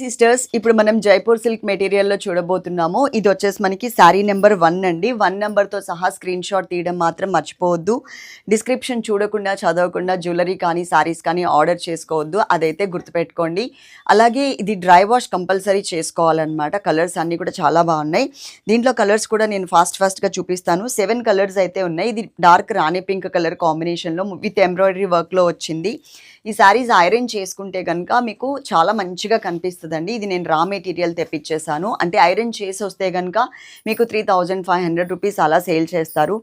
Sisters ఇప్పుడు మనం Jaipur silk మెటీరియల్లో చూడబోతున్నాము. ఇది వచ్చేసి మనకి శారీ నెంబర్ వన్ అండి. వన్ నెంబర్తో సహా స్క్రీన్ షాట్ తీయడం మాత్రం మర్చిపోవద్దు. డిస్క్రిప్షన్ చూడకుండా చదవకుండా జ్యువెలరీ కానీ శారీస్ కానీ ఆర్డర్ చేసుకోవద్దు. అదైతే గుర్తుపెట్టుకోండి. అలాగే ఇది డ్రై వాష్ కంపల్సరీ చేసుకోవాలన్నమాట. కలర్స్ అన్నీ కూడా చాలా బాగున్నాయి. దీంట్లో కలర్స్ కూడా నేను ఫాస్ట్ ఫాస్ట్గా చూపిస్తాను. సెవెన్ కలర్స్ అయితే ఉన్నాయి. ఇది డార్క్ రాణి పింక్ కలర్ కాంబినేషన్లో విత్ ఎంబ్రాయిడరీ వర్క్లో వచ్చింది. ఈ శారీస్ ఐరన్ చేసుకుంటే కనుక మీకు చాలా మంచిగా కనిపిస్తుంది. వస్తుందండి ఇది నేను రా మెటీరియల్ తెప్పించేసాను అంటే ఐరన్ చేసి వస్తే కనుక మీకు three thousand five hundred rupees అలా సేల్ చేస్తారు.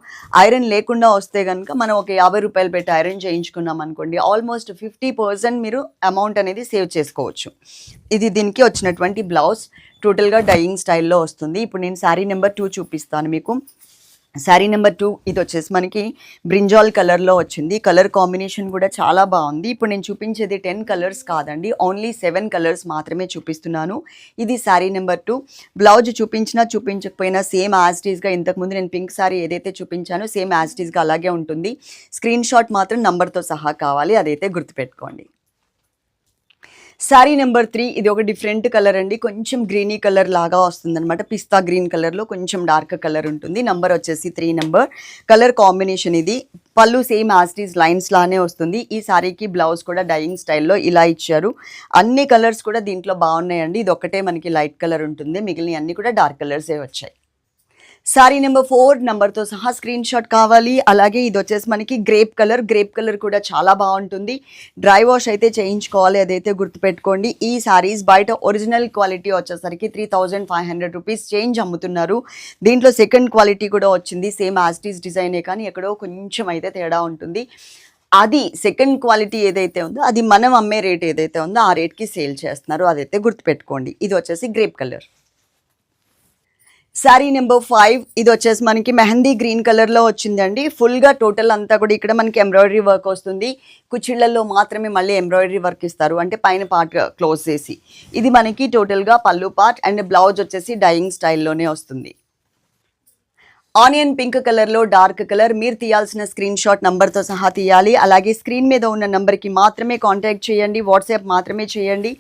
ఐరన్ లేకుండా వస్తే కనుక మనం ఒక యాభై రూపాయలు పెట్టి ఐరన్ చేయించుకున్నాం అనుకోండి ఆల్మోస్ట్ ఫిఫ్టీ పర్సెంట్ మీరు అమౌంట్ అనేది సేవ్ చేసుకోవచ్చు. ఇది దీనికి వచ్చినటువంటి బ్లౌజ్. టోటల్గా డయింగ్ స్టైల్లో వస్తుంది. ఇప్పుడు నేను శారీ నెంబర్ టూ చూపిస్తాను మీకు. శారీ నెంబర్ టూ ఇది వచ్చేసి మనకి బ్రింజాల్ కలర్లో వచ్చింది. కలర్ కాంబినేషన్ కూడా చాలా బాగుంది. ఇప్పుడు నేను చూపించేది టెన్ కలర్స్ కాదండి. ఓన్లీ సెవెన్ కలర్స్ మాత్రమే చూపిస్తున్నాను. ఇది శారీ నెంబర్ టూ బ్లౌజ్ చూపించినా చూపించకపోయినా సేమ్ యాజ్టీస్గా ఇంతకుముందు నేను పింక్ శారీ ఏదైతే చూపించానో సేమ్ యాజ్టీస్గా అలాగే ఉంటుంది. స్క్రీన్ షాట్ మాత్రం నంబర్తో సహా కావాలి. అదైతే గుర్తుపెట్టుకోండి. శారీ నెంబర్ త్రీ ఇది ఒక డిఫరెంట్ కలర్ అండి. కొంచెం గ్రీనీ కలర్ లాగా వస్తుంది అనమాట పిస్తా గ్రీన్ కలర్లో కొంచెం డార్క్ కలర్ ఉంటుంది. నంబర్ వచ్చేసి త్రీ నెంబర్ కలర్ కాంబినేషన్ ఇది. పళ్ళు సేమ్ యాస్టీస్ లైన్స్ లానే వస్తుంది. ఈ శారీకి బ్లౌజ్ కూడా డైయింగ్ స్టైల్లో ఇలా ఇచ్చారు. అన్ని కలర్స్ కూడా దీంట్లో బాగున్నాయండి. ఇది ఒకటే మనకి లైట్ కలర్ ఉంటుంది. మిగిలిన అన్ని కూడా డార్క్ కలర్సే వచ్చాయి. సారీ నెంబర్ ఫోర్ నెంబర్తో సహా స్క్రీన్ షాట్ కావాలి. అలాగే ఇది వచ్చేసి మనకి గ్రేప్ కలర్ గ్రేప్ కలర్ కూడా చాలా బాగుంటుంది. డ్రై వాష్ అయితే చేయించుకోవాలి. అదైతే గుర్తుపెట్టుకోండి. ఈ సారీస్ బయట ఒరిజినల్ క్వాలిటీ వచ్చేసరికి three thousand five hundred rupees change అమ్ముతున్నారు. దీంట్లో సెకండ్ క్వాలిటీ కూడా వచ్చింది. సేమ్ యాస్టీస్ డిజైనే కానీ ఎక్కడో కొంచెం అయితే తేడా ఉంటుంది. అది సెకండ్ క్వాలిటీ ఏదైతే ఉందో అది మనం అమ్మే రేట్ ఏదైతే ఉందో ఆ రేట్కి సేల్ చేస్తున్నారు. అదైతే గుర్తుపెట్టుకోండి. ఇది వచ్చేసి grape colour sari number five ఇది వచ్చేసి మనకి మెహందీ గ్రీన్ కలర్లో వచ్చిందండి. ఫుల్గా టోటల్ అంతా కూడా ఇక్కడ మనకి ఎంబ్రాయిడరీ వర్క్ వస్తుంది. కుచ్చిళ్ళలో మాత్రమే మళ్ళీ ఎంబ్రాయిడరీ వర్క్ ఇస్తారు. అంటే పైన పార్ట్ క్లోజ్ చేసి. ఇది మనకి టోటల్గా పళ్ళు పార్ట్ అండ్ బ్లౌజ్ వచ్చేసి డైయింగ్ స్టైల్లోనే వస్తుంది. ఆనియన్ పింక్ కలర్లో డార్క్ కలర్. మీరు తీయాల్సిన స్క్రీన్ షాట్ నంబర్తో సహా తీయాలి. అలాగే స్క్రీన్ మీద ఉన్న నెంబర్కి మాత్రమే కాంటాక్ట్ చేయండి. వాట్సాప్ మాత్రమే చేయండి.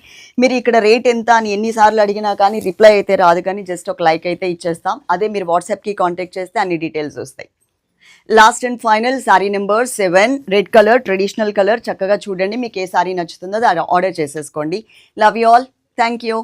మీరు ఇక్కడ రేట్ ఎంత అని ఎన్నిసార్లు అడిగినా కానీ రిప్లై అయితే రాదు. కానీ జస్ట్ ఒక లైక్ అయితే ఇచ్చేస్తాం. అదే మీరు వాట్సాప్కి కాంటాక్ట్ చేస్తే అన్ని డీటెయిల్స్ వస్తాయి. Last and final sari number seven. Red colour traditional colour. చక్కగా చూడండి. మీకు ఏ శారీ నచ్చుతుందో అది ఆర్డర్ చేసేసుకోండి. Love you all. Thank you